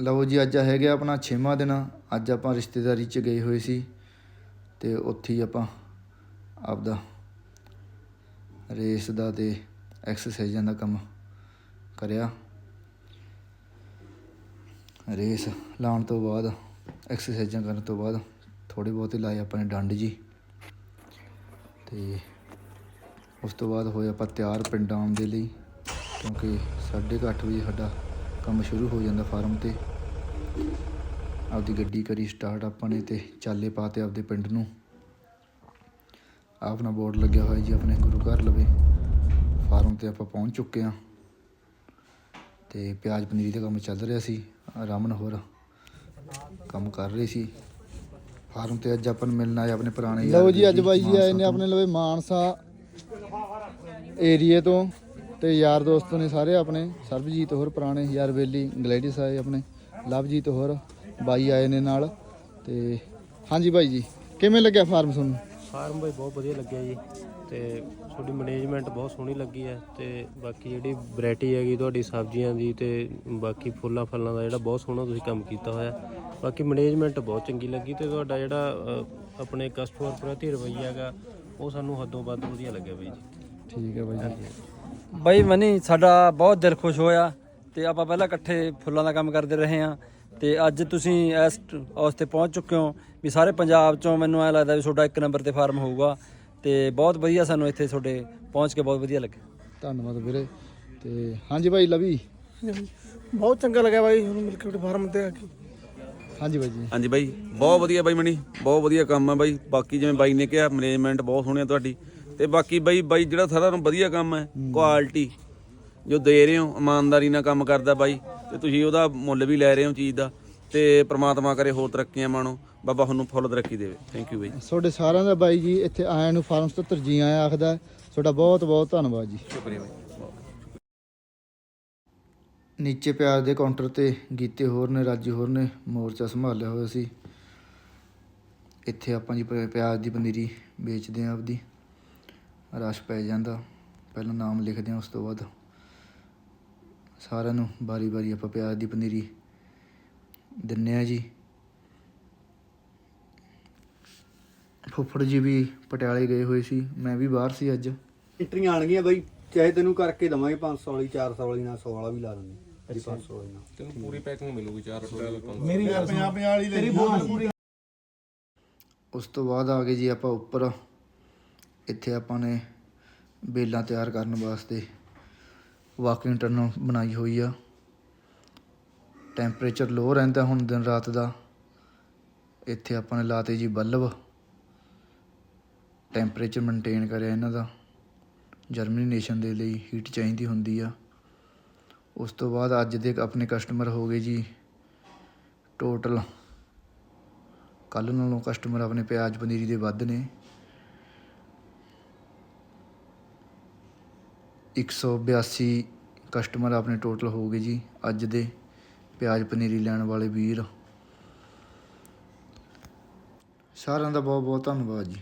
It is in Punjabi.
ਲਓ ਜੀ, ਅੱਜ ਹੈਗੇ ਆਪਣਾ 6ਵਾਂ ਦਿਨ। ਅੱਜ ਆਪਾਂ ਰਿਸ਼ਤੇਦਾਰੀ 'ਚ ਗਏ ਹੋਏ ਸੀ ਤੇ ਉੱਥੇ ਹੀ ਆਪਾਂ ਆਪਦਾ ਰੇਸ ਦਾ ਤੇ ਐਕਸਰਸਾਈਜ਼ਾਂ ਦਾ ਕੰਮ ਕਰਿਆ। ਰੇਸ ਲਾਉਣ ਤੋਂ ਬਾਅਦ ਐਕਸਰਸਾਈਜ਼ਾਂ ਕਰਨ ਤੋਂ ਬਾਅਦ ਥੋੜੇ ਬਹੁਤੇ ਲਾਏ ਆਪਾਂ ਨੇ ਡੰਡ ਜੀ। ਤੇ ਉਸ ਤੋਂ ਬਾਅਦ ਹੋਏ ਆਪਾਂ ਤਿਆਰ ਪਿੰਡ ਆਉਣ ਦੇ ਲਈ, ਕਿਉਂਕਿ 8:30 ਵਜੇ ਸਾਡਾ ਕੰਮ ਸ਼ੁਰੂ ਹੋ ਜਾਂਦਾ ਫਾਰਮ ਤੇ। ਆਪਦੀ ਗੱਡੀ ਕਰੀ ਸਟਾਰਟ ਆਪਾਂ ਨੇ ਤੇ ਚਾਲੇ ਪਾਤੇ ਆਪਦੇ ਪਿੰਡ ਨੂੰ। ਆਪਣਾ ਬੋਰਡ ਲੱਗਿਆ ਹੋਇਆ ਜੀ ਆਪਣੇ ਗੁਰੂ ਘਰ ਲਵੇ। ਫਾਰਮ ਤੇ ਆਪਾਂ ਪਹੁੰਚ ਚੁੱਕੇ ਹਾਂ। ਤੇ ਪਿਆਜ਼ ਪਨੀਰੀ ਦਾ ਕੰਮ ਚੱਲ ਰਿਹਾ ਸੀ ਰਮਨ ਹੋਰ ਕੰਮ ਕਰ ਰਹੇ ਸੀ। ਫਾਰਮ ਤੇ ਅੱਜ ਆਪਾਂ ਮਿਲਣ ਆਏ ਆਪਣੇ ਪੁਰਾਣੇ ਲਓ ਜੀ ਅੱਜ ਬਾਈ ਜੀ ਆਏ ਨੇ ਆਪਣੇ ਲਵੇ ਮਾਨਸਾ ਏਰੀਏ ਤੋਂ। ਤੇ ਯਾਰ ਦੋਸਤ ਨੇ ਸਾਰੇ ਆਪਣੇ ਸਰਬਜੀਤ ਹੋਰ ਪੁਰਾਣੇ ਯਾਰ ਬੇਲੀ ਗਲੈਡਿਸ ਆਏ ਆਪਣੇ ਲਵਜੀਤ ਹੋਰ ਬਾਈ ਆਏ ਨੇ ਨਾਲ ਤੇ ਹਾਂਜੀ ਬਾਈ ਜੀ ਕਿਵੇਂ ਲੱਗਿਆ ਫਾਰਮ ਤੁਹਾਨੂੰ? ਫਾਰਮ ਬਾਈ ਬਹੁਤ ਵਧੀਆ ਲੱਗਿਆ ਜੀ ਤੇ ਤੁਹਾਡੀ ਮੈਨੇਜਮੈਂਟ ਬਹੁਤ ਸੋਹਣੀ ਲੱਗੀ ਹੈ ਤੇ ਬਾਕੀ ਜਿਹੜੀ ਵੈਰਾਈਟੀ ਹੈਗੀ ਤੁਹਾਡੀ ਸਬਜ਼ੀਆਂ ਦੀ ਤੇ ਬਾਕੀ ਫੁੱਲਾਂ ਫਲਾਂ ਦਾ ਜਿਹੜਾ ਬਹੁਤ ਸੋਹਣਾ ਤੁਸੀਂ ਕੰਮ ਕੀਤਾ ਹੋਇਆ। ਬਾਕੀ ਮੈਨੇਜਮੈਂਟ ਬਹੁਤ ਚੰਗੀ ਲੱਗੀ ਤੇ ਤੁਹਾਡਾ ਜਿਹੜਾ ਆਪਣੇ ਕਸਟਮਰ ਪ੍ਰਤੀ ਰਵੱਈਆ ਹੈਗਾ ਉਹ ਸਾਨੂੰ ਹੱਦੋਂ ਵੱਧ ਵਧੀਆ ਲੱਗਿਆ ਬਾਈ ਜੀ। ਠੀਕ ਹੈ ਬਾਈ ਜੀ। ਬਾਈ ਮਨੀ ਸਾਡਾ ਬਹੁਤ ਦਿਲ ਖੁਸ਼ ਹੋਇਆ ਤੇ ਆਪਾਂ ਪਹਿਲਾਂ ਇਕੱਠੇ ਫੁੱਲਾਂ ਦਾ ਕੰਮ ਕਰਦੇ ਰਹੇ ਹਾਂ ਤੇ ਅੱਜ ਤੁਸੀਂ ਇਸ ਉਸ ਤੇ ਪਹੁੰਚ ਚੁੱਕੇ ਹੋ ਵੀ ਸਾਰੇ ਪੰਜਾਬ ਚੋਂ ਮੈਨੂੰ ਐ ਲੱਗਦਾ ਵੀ ਤੁਹਾਡਾ ਇੱਕ ਨੰਬਰ ਤੇ ਫਾਰਮ ਹੋਊਗਾ ਤੇ ਬਹੁਤ ਵਧੀਆ ਸਾਨੂੰ ਇੱਥੇ ਤੁਹਾਡੇ ਪਹੁੰਚ ਕੇ ਬਹੁਤ ਵਧੀਆ ਲੱਗਿਆ। ਧੰਨਵਾਦ ਵੀਰੇ। ਤੇ ਹਾਂਜੀ ਬਾਈ ਲਵੀ? ਬਹੁਤ ਚੰਗਾ ਲੱਗਿਆ ਬਾਈ ਹੁਣ ਮਿਲਕ ਫਾਰਮ ਤੇ ਆ ਕੇ। ਹਾਂਜੀ ਬਾਈ ਜੀ। ਹਾਂਜੀ ਬਾਈ ਬਹੁਤ ਵਧੀਆ ਬਾਈ ਮਣੀ ਬਹੁਤ ਵਧੀਆ ਕੰਮ ਹੈ ਬਾਈ। ਬਾਕੀ ਜਿਵੇਂ ਬਾਈ ਨੇ ਕਿਹਾ ਮੈਨੇਜਮੈਂਟ ਬਹੁਤ ਸੋਹਣੀ ਹੈ ਤੁਹਾਡੀ। ਤੇ ਬਾਕੀ ਬਾਈ ਬਾਈ ਜਿਹੜਾ ਸਾਰਾ ਨੂੰ ਵਧੀਆ ਕੰਮ ਹੈ ਕੁਆਲਿਟੀ ਜੋ ਦੇ ਰਹੇ ਹੋ ਇਮਾਨਦਾਰੀ ਨਾਲ ਕੰਮ ਕਰਦਾ ਬਾਈ ਤੇ ਤੁਸੀਂ ਉਹਦਾ ਮੁੱਲ ਵੀ ਲੈ ਰਹੇ ਹੋ ਚੀਜ਼ ਦਾ ਤੇ ਪ੍ਰਮਾਤਮਾ ਕਰੇ ਹੋਰ ਤਰੱਕੀਆਂ ਮਾਣੋ ਬਾਬਾ ਤੁਹਾਨੂੰ ਫੁੱਲ ਤਰੱਕੀ ਦੇਵੇ। ਥੈਂਕ ਯੂ ਬਾਈ। ਤੁਹਾਡੇ ਸਾਰਿਆਂ ਦਾ ਬਾਈ ਜੀ ਇੱਥੇ ਆਇਆਂ ਨੂੰ ਫਾਰਮ 77 ਜੀ ਆਇਆ ਆਖਦਾ ਤੁਹਾਡਾ ਬਹੁਤ ਬਹੁਤ ਧੰਨਵਾਦ ਜੀ। ਸ਼ੁਕਰੀਆ ਬਾਈ। ਨੀਚੇ ਪਿਆਜ਼ ਦੇ ਕਾਊਂਟਰ ਤੇ ਗੀਤੇ ਹੋਰ ਨੇ ਰਾਜੂ ਹੋਰ ਨੇ ਮੋਰਚਾ ਸੰਭਾਲਿਆ ਹੋਇਆ ਸੀ। ਇੱਥੇ ਆਪਾਂ ਜੀ ਪਿਆਜ਼ ਦੀ ਪਨੀਰੀ ਵੇਚਦੇ ਆਂ ਆਪਦੀ। ਰਸ਼ ਪੈ ਜਾਂਦਾ। ਪਹਿਲਾਂ ਨਾਮ ਲਿਖਦੇ ਆਂ ਉਸ ਤੋਂ ਬਾਅਦ ਸਾਰਿਆਂ ਨੂੰ ਬਾਰੀ-ਬਾਰੀ ਆਪਾਂ ਪਿਆਜ਼ ਦੀ ਪਨੀਰੀ ਦਿੰਨੇ ਆ ਜੀ। ਫੁੱਫੜ ਜੀ ਵੀ ਪਟਿਆਲੇ ਗਏ ਹੋਏ ਸੀ ਮੈਂ ਵੀ ਬਾਹਰ ਸੀ ਅੱਜ। ਐਂਟਰੀਆਂ ਆਣਗੀਆਂ ਬਈ ਚਾਹੇ ਤੈਨੂੰ ਕਰਕੇ ਦਵਾਂਗੇ 500 ਵਾਲੀ 400 ਵਾਲੀ ਨਾਲ 100 ਵਾਲਾ ਵੀ ਲਾ ਦਿੰਦੇ ਜੀ 500 ਵਾਲੀ ਨਾਲ। ਉਸ ਤੋਂ ਬਾਅਦ ਆ ਗਏ ਜੀ ਆਪਾਂ ਉੱਪਰ। ਇੱਥੇ ਆਪਾਂ ਨੇ ਬੇਲਾਂ ਤਿਆਰ ਕਰਨ ਵਾਸਤੇ ਵਾਕਿੰਗ ਟਰਨ ਬਣਾਈ ਹੋਈ ਆ। ਟੈਂਪਰੇਚਰ ਲੋ ਰਹਿੰਦਾ ਹੁਣ ਦਿਨ ਰਾਤ ਦਾ। ਇੱਥੇ ਆਪਾਂ ਨੇ ਲਾਤੇ ਜੀ ਬੱਲਬ। ਟੈਂਪਰੇਚਰ ਮੇਨਟੇਨ ਕਰਿਆ ਇਹਨਾਂ ਦਾ। ਜਰਮਨੀ ਨੇਸ਼ਨ ਦੇ ਲਈ ਹੀਟ ਚਾਹੀਦੀ ਹੁੰਦੀ ਆ। ਉਸ ਤੋਂ ਬਾਅਦ ਅੱਜ ਦੇ ਆਪਣੇ ਕਸਟਮਰ ਹੋ ਗਏ ਜੀ ਟੋਟਲ ਕੱਲ ਨਾਲੋਂ ਕਸਟਮਰ ਆਪਣੇ ਪਿਆਜ਼ ਪਨੀਰੀ ਦੇ ਵੱਧ ਨੇ। 182 ਕਸਟਮਰ ਆਪਣੇ ਟੋਟਲ ਹੋ ਗਏ ਜੀ, ਅੱਜ ਦੇ ਪਿਆਜ਼ ਪਨੀਰੀ ਲੈਣ ਵਾਲੇ ਵੀਰ। ਸਾਰਿਆਂ ਦਾ ਬਹੁਤ ਬਹੁਤ ਧੰਨਵਾਦ ਜੀ।